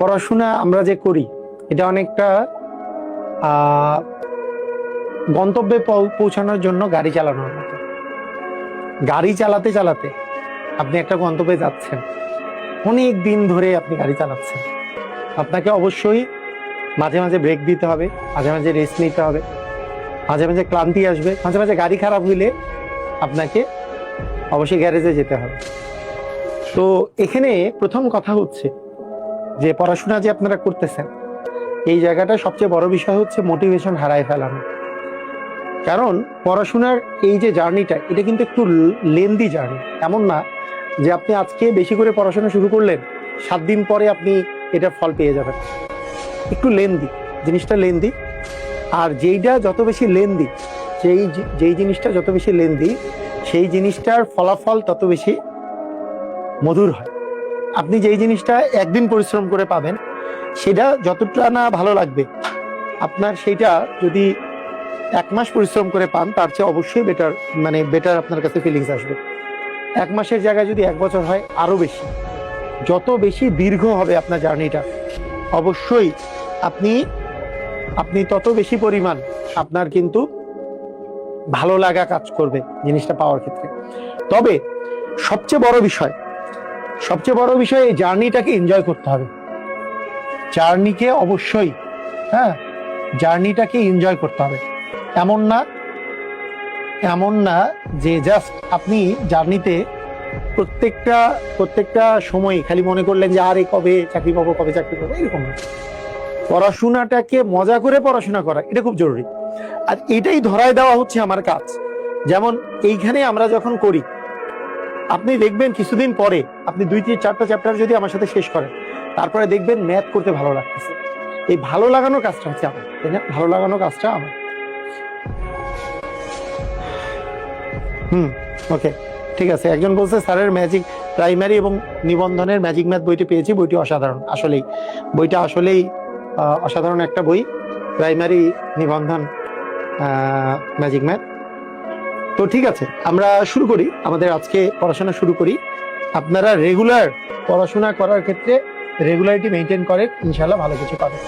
পড়াশোনা আমরা যে করি, এটা অনেকটা গন্তব্যে পৌঁছানোর জন্য গাড়ি চালানোর মতো। গাড়ি চালাতে চালাতে আপনি একটা গন্তব্যে যাচ্ছেন। অনেক দিন ধরে আপনি গাড়ি চালাচ্ছেন। আপনাকে অবশ্যই মাঝে মাঝে ব্রেক দিতে হবে, মাঝে মাঝে রেস্ট নিতে হবে, মাঝে মাঝে ক্লান্তি আসবে, মাঝে মাঝে গাড়ি খারাপ হইলে আপনাকে অবশ্যই গ্যারেজে যেতে হবে। তো এখানে প্রথম কথা হচ্ছে যে পড়াশোনা যে আপনারা করতেছেন, এই জায়গাটা সবচেয়ে বড় বিষয় হচ্ছে মোটিভেশন হারায় ফেলানো। কারণ পড়াশোনার এই যে জার্নিটা এটা কিন্তু একটু লেন্দি জার্নি এমন না যে আপনি আজকে বেশি করে পড়াশোনা শুরু করলেন, সাত দিন পরে আপনি এটা ফল পেয়ে যাবেন। একটু লেন্দি জিনিসটা লেন্দি আর যেইটা যত বেশি লেন্দি যেই যেই জিনিসটা যত বেশি লেন্দি সেই জিনিসটার ফলাফল তত বেশি মধুর হয়। আপনি যেই জিনিসটা একদিন পরিশ্রম করে পাবেন, সেটা যতটা না ভালো লাগবে, আপনার সেইটা যদি এক মাস পরিশ্রম করে পান, তার চেয়ে অবশ্যই বেটার মানে বেটার আপনার কাছে ফিলিংস আসবে। এক মাসের জায়গায় যদি এক বছর হয় আরও বেশি। যত বেশি দীর্ঘ হবে আপনার জার্নিটা, অবশ্যই আপনি আপনি তত বেশি পরিমাণ আপনার কিন্তু ভালো লাগা কাজ করবে জিনিসটা পাওয়ার ক্ষেত্রে। তবে সবচেয়ে বড় বিষয় সবচেয়ে বড় বিষয় এই জার্নিটাকে এনজয় করতে হবে। জার্নিকে অবশ্যই হ্যাঁ জার্নিটাকে এনজয় করতে হবে। এমন না এমন না যে জাস্ট আপনি জার্নিতে প্রত্যেকটা প্রত্যেকটা সময় খালি মনে করলেন যে, আরে কবে চাকরি পাবো, কবে চাকরি পাবো? এরকম পড়াশোনাটাকে মজা করে পড়াশোনা করা, এটা খুব জরুরি। আর এটাই ধরায় দেওয়া হচ্ছে আমার কাজ। যেমন এইখানে আমরা যখন করি আপনি দেখবেন কিছুদিন পরে আপনি দুই তিন চারটা চ্যাপ্টার যদি আমার সাথে শেষ করেন, তারপরে দেখবেন ম্যাথ করতে ভালো লাগতেছে। এই ভালো লাগানোর কাজটা হচ্ছে আমার, তাই না? ভালো লাগানোর কাজটা আমার। হুম ওকে ঠিক আছে। একজন বলছে, স্যারের ম্যাজিক প্রাইমারি এবং নিবন্ধনের ম্যাজিক ম্যাথ বইটি পেয়েছি, বইটি অসাধারণ। আসলেই, বইটা আসলেই অসাধারণ একটা বই। প্রাইমারি নিবন্ধন ম্যাজিক ম্যাথ তো ঠিক আছে, আমরা শুরু করি। আমাদের আজকে পড়াশোনা শুরু করি। আপনারা রেগুলার পড়াশোনা করার ক্ষেত্রে রেগুলারিটি মেনটেন করে ইনশাল্লাহ ভালো কিছু পাবেন।